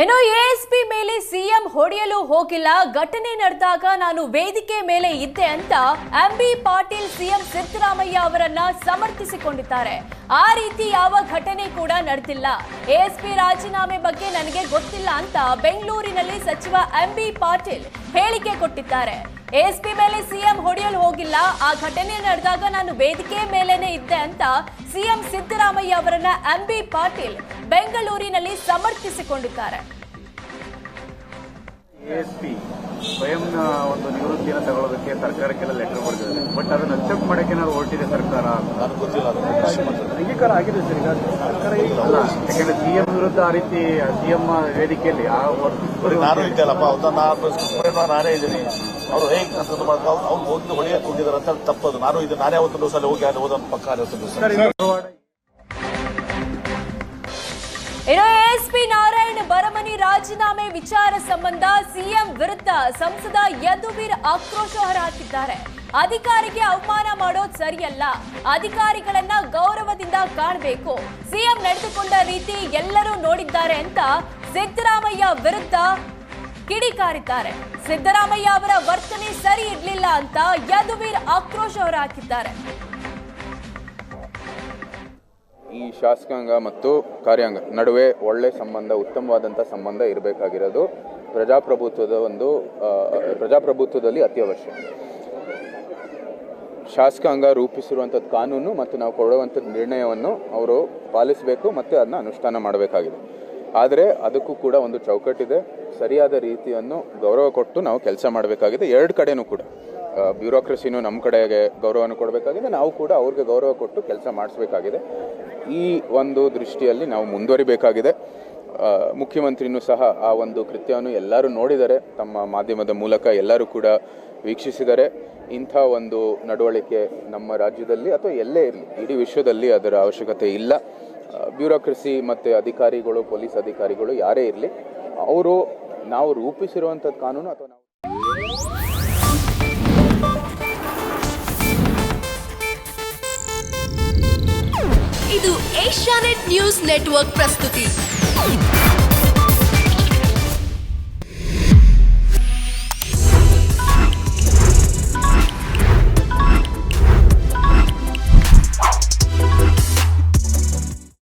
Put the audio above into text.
ಏನೋ ಎಎಸ್ಪಿ ಮೇಲೆ ಸಿಎಂ ಹೊಡೆಯಲು ಹೋಗಿಲ್ಲ. ಘಟನೆ ನಡೆದಾಗ ನಾನು ವೇದಿಕೆ ಮೇಲೆ ಇದ್ದೆ ಅಂತ ಎಂಬಿ ಪಾಟೀಲ್ ಸಿಎಂ ಸಿದ್ದರಾಮಯ್ಯ ಅವರನ್ನ ಸಮರ್ಥಿಸಿಕೊಂಡಿದ್ದಾರೆ. ಆ ರೀತಿ ಯಾವ ಘಟನೆ ಕೂಡ ನಡೆದಿಲ್ಲ. ಎಎಸ್ಪಿ ರಾಜೀನಾಮೆ ಬಗ್ಗೆ ನನಗೆ ಗೊತ್ತಿಲ್ಲ ಅಂತ ಬೆಂಗಳೂರಿನಲ್ಲಿ ಸಚಿವ ಎಂಬಿ ಪಾಟೀಲ್ ಹೇಳಿಕೆ ಕೊಟ್ಟಿದ್ದಾರೆ. ಎಎಸ್ಪಿ ಮೇಲೆ ಸಿಎಂ ಹೊಡೆಯಲು ಹೋಗಿಲ್ಲ. ಆ ಘಟನೆ ನಡೆದಾಗ ನಾನು ವೇದಿಕೆ ಮೇಲೇನೆ ಇದ್ದೆ ಅಂತ ಸಿಎಂ ಸಿದ್ದರಾಮಯ್ಯ ಅವರನ್ನ ಎಂಬಿ ಪಾಟೀಲ್ ಬೆಂಗಳೂರಿನಲ್ಲಿ ಸಮರ್ಥಿಸಿಕೊಂಡಿದ್ದಾರೆ. ಎಸ್ಪಿ ಸ್ವಯಂ ಒಂದು ನಿವೃತ್ತಿಯನ್ನು ತಗೊಳ್ಳೋದಕ್ಕೆ ಸರ್ಕಾರಕ್ಕೆಲ್ಲ ಲೆಟರ್ ಬರೆದಿದೆ ಬಟ್ ಅದನ್ನ ಅಕ್ಸೆಪ್ಟ್ ಮಾಡಕ್ಕೆ ನಾವು ಹೊರಟಿದೆ ಸರ್ಕಾರ? ನನಗೆ ಗೊತ್ತಿಲ್ಲ ಅದು ಅಂಗೀಕಾರ ಆಗಿದೆ ಸರ್ ಈಗ ಸರ್ಕಾರ ಅಲ್ಲ ಯಾಕಂದ್ರೆ ಸಿಎಂ ವಿರುದ್ಧ ಆ ರೀತಿ ಸಿಎಂ ವೇದಿಕೆಯಲ್ಲಿ ಆ ನಾನು ಇದ್ದಲ್ಲಪ್ಪ ನಾನೇ ಇದ್ದೀನಿ. ಅವರು ಹೇಗೆ ಕಸರತ್ತು ಮಾಡ್ತಾರೆ ಅವ್ರು ಹೋಗಿ ಹೊಳೆಯಕ್ಕೆ ಹೋಗಿದ್ದಾರೆ ಅಂತ ತಪ್ಪದು. ನಾನು ಇದು ನಾನೇ ಅವತ್ತು ದಿವಸ ಅಲ್ಲಿ ಹೋಗಿ ಅಲ್ಲಿ ಹೋದ ಪಕ್ಕ ಅವತ್ತು ದಿವಸ ಸರ್. ಇನ್ನು ಎಸ್ಪಿ ನಾರಾಯಣ ಬರಮನಿ ರಾಜೀನಾಮೆ ವಿಚಾರ ಸಂಬಂಧ ಸಿಎಂ ವಿರುದ್ಧ ಸಂಸದ ಯದುವೀರ್ ಆಕ್ರೋಶ ಹೊರಹಾಕಿದ್ದಾರೆ. ಅಧಿಕಾರಿಗೆ ಅವಮಾನ ಮಾಡೋದು ಸರಿಯಲ್ಲ. ಅಧಿಕಾರಿಗಳನ್ನ ಗೌರವದಿಂದ ಕಾಣಬೇಕು. ಸಿಎಂ ನಡೆದುಕೊಂಡ ರೀತಿ ಎಲ್ಲರೂ ನೋಡಿದ್ದಾರೆ ಅಂತ ಸಿದ್ದರಾಮಯ್ಯ ವಿರುದ್ಧ ಕಿಡಿಕಾರಿದ್ದಾರೆ. ಸಿದ್ದರಾಮಯ್ಯ ಅವರ ವರ್ತನೆ ಸರಿ ಇರಲಿಲ್ಲ ಅಂತ ಯದುವೀರ್ ಆಕ್ರೋಶ ಹೊರಹಾಕಿದ್ದಾರೆ. ಈ ಶಾಸಕಾಂಗ ಮತ್ತು ಕಾರ್ಯಾಂಗ ನಡುವೆ ಒಳ್ಳೆ ಸಂಬಂಧ ಉತ್ತಮವಾದಂಥ ಸಂಬಂಧ ಇರಬೇಕಾಗಿರೋದು ಪ್ರಜಾಪ್ರಭುತ್ವದ ಒಂದು ಪ್ರಜಾಪ್ರಭುತ್ವದಲ್ಲಿ ಅತ್ಯವಶ್ಯ. ಶಾಸಕಾಂಗ ರೂಪಿಸಿರುವಂಥದ್ದು ಕಾನೂನು ಮತ್ತು ನಾವು ಕೊಡುವಂಥದ್ದು ನಿರ್ಣಯವನ್ನು ಅವರು ಪಾಲಿಸಬೇಕು ಮತ್ತು ಅದನ್ನ ಅನುಷ್ಠಾನ ಮಾಡಬೇಕಾಗಿದೆ. ಆದರೆ ಅದಕ್ಕೂ ಕೂಡ ಒಂದು ಚೌಕಟ್ಟಿದೆ. ಸರಿಯಾದ ರೀತಿಯನ್ನು ಗೌರವ ಕೊಟ್ಟು ನಾವು ಕೆಲಸ ಮಾಡಬೇಕಾಗಿದೆ. ಎರಡು ಕಡೆನೂ ಕೂಡ. ಬ್ಯೂರೋಕ್ರಸಿನೂ ನಮ್ಮ ಕಡೆಗೆ ಗೌರವವನ್ನು ಕೊಡಬೇಕಾಗಿದೆ. ನಾವು ಕೂಡ ಅವ್ರಿಗೆ ಗೌರವ ಕೊಟ್ಟು ಕೆಲಸ ಮಾಡಿಸ್ಬೇಕಾಗಿದೆ. ಈ ಒಂದು ದೃಷ್ಟಿಯಲ್ಲಿ ನಾವು ಮುಂದುವರಿಬೇಕಾಗಿದೆ. ಮುಖ್ಯಮಂತ್ರಿನೂ ಸಹ ಆ ಒಂದು ಕೃತ್ಯವನ್ನು ಎಲ್ಲರೂ ನೋಡಿದರೆ, ತಮ್ಮ ಮಾಧ್ಯಮದ ಮೂಲಕ ಎಲ್ಲರೂ ಕೂಡ ವೀಕ್ಷಿಸಿದರೆ, ಇಂಥ ಒಂದು ನಡವಳಿಕೆ ನಮ್ಮ ರಾಜ್ಯದಲ್ಲಿ ಅಥವಾ ಎಲ್ಲೇ ಇರಲಿ, ಇಡೀ ವಿಶ್ವದಲ್ಲಿ ಅದರ ಅವಶ್ಯಕತೆ ಇಲ್ಲ. ಬ್ಯೂರೋಕ್ರಸಿ ಮತ್ತು ಅಧಿಕಾರಿಗಳು, ಪೊಲೀಸ್ ಅಧಿಕಾರಿಗಳು ಯಾರೇ ಇರಲಿ, ಅವರು ನಾವು ರೂಪಿಸಿರುವಂಥದ್ದು ಕಾನೂನು ಅಥವಾ ನಾವು ಇದು ಏಷ್ಯಾನೆಟ್ ನ್ಯೂಸ್ ನೆಟ್ವರ್ಕ್ ಪ್ರಸ್ತುತಿ.